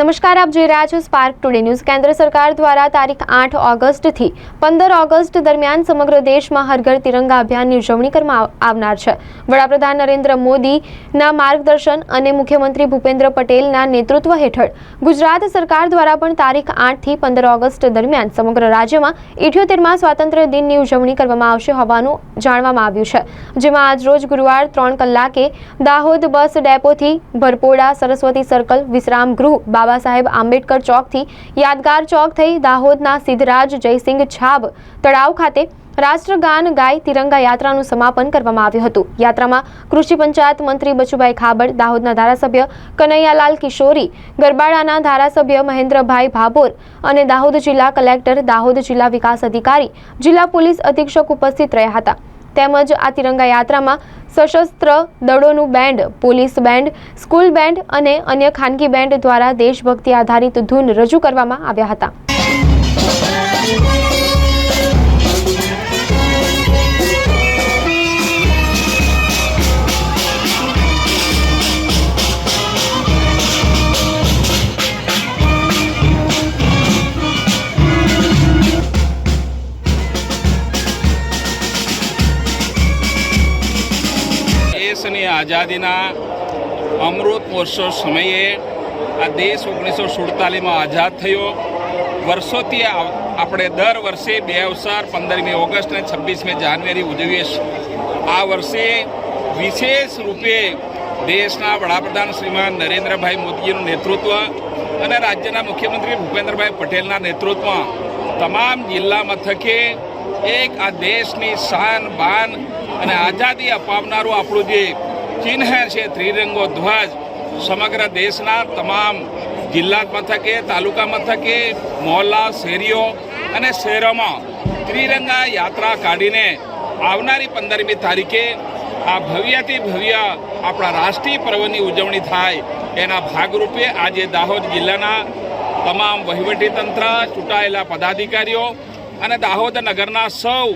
નમસ્કાર, આપ જોઈ રહ્યા છો સ્પાર્ક ટુડે ન્યૂઝ કેન્દ્ર સરકાર દ્વારા તારીખ આઠ ઓગસ્ટથી પંદર ઓગસ્ટ દરમિયાન સમગ્ર દેશમાં હરઘર તિરંગા અભિયાનની ઉજવણી કરવામાં આવનાર છે. વડાપ્રધાન નરેન્દ્ર મોદીના માર્ગદર્શન અને મુખ્યમંત્રી ભૂપેન્દ્ર પટેલના નેતૃત્વ હેઠળ ગુજરાત સરકાર દ્વારા પણ તારીખ આઠથી પંદર ઓગસ્ટ દરમિયાન સમગ્ર રાજ્યમાં ઇઠ્યોતેરમાં સ્વાતંત્ર્ય દિનની ઉજવણી કરવામાં આવશે હોવાનું જાણવામાં આવ્યું છે. જેમાં આજરોજ ગુરુવાર ત્રણ કલાકે દાહોદ બસ ડેપોથી ભરપોડા સરસ્વતી સર્કલ વિશ્રામ ગૃહ બાબા સાહેબ આંબેડકર ચોકથી યાદગાર ચોક થઈ દાહોદના સિદ્ધરાજ જયસિંહ છાબ તળાવ ખાતે રાષ્ટ્રગાન ગાય તિરંગા યાત્રાનું સમાપન કરવામાં આવ્યું હતું. યાત્રામાં કૃષિ પંચાયત મંત્રી બચુભાઈ ખાબડ, દાહોદના ધારાસભ્ય કનૈયાલાલ કિશોરી, ગરબાડાના ધારાસભ્ય મહેન્દ્રભાઈ ભાભોર અને દાહોદ જિલ્લા કલેક્ટર, દાહોદ જિલ્લા વિકાસ અધિકારી, જિલ્લા પોલીસ અધિક્ષક ઉપસ્થિત રહ્યા હતા. તેમજ આ તિરંગા યાત્રામાં સશસ્ત્ર દળોનું band, police band, school band અને અન્ય ખાનગી બેન્ડ દ્વારા દેશભક્તિ આધારિત ધૂન રજૂ કરવામાં આવ્યા હતા. દેશની આઝાદીના અમૃત મહોત્સવ સમયે આ દેશ ઓગણીસો સુડતાલીસમાં આઝાદ થયો. વર્ષોથી આપણે દર વર્ષે બે અવસર, પંદરમી ઓગસ્ટ અને છવ્વીસમી જાન્યુઆરી ઉજવીએ આ વર્ષે વિશેષ રૂપે દેશના વડાપ્રધાન શ્રીમાન નરેન્દ્રભાઈ મોદીનું નેતૃત્વ અને રાજ્યના મુખ્યમંત્રી ભૂપેન્દ્રભાઈ પટેલના નેતૃત્વમાં તમામ જિલ્લા મથકે એક આ દેશની શાન, બાન અને આઝાદી અપાવનારું આપણું જે ચિહ્ન છે ત્રિરંગો ધ્વજ, સમગ્ર દેશના તમામ જિલ્લા મથકે, તાલુકા મથકે, મોહલ્લા શેરીઓ અને શહેરોમાં ત્રિરંગા યાત્રા કાઢીને આવનારી પંદરમી તારીખે આ ભવ્યથી ભવ્ય આપણા રાષ્ટ્રીય પર્વની ઉજવણી થાય એના ભાગરૂપે આજે દાહોદ જિલ્લાના તમામ વહીવટીતંત્ર ચૂંટાયેલા પદાધિકારીઓ અને દાહોદ નગરના સૌ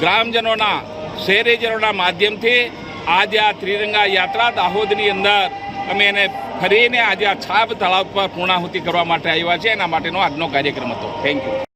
ગ્રામજનોના શહેરીજનોના માધ્યમથી આજે આ ત્રિરંગા યાત્રા દાહોદની અંદર અમે એને ફરીને આજે આ છાબ તળાવ પર પૂર્ણાહુતિ કરવા માટે આવ્યા છે એના માટેનો આજનો કાર્યક્રમ હતો. Thank you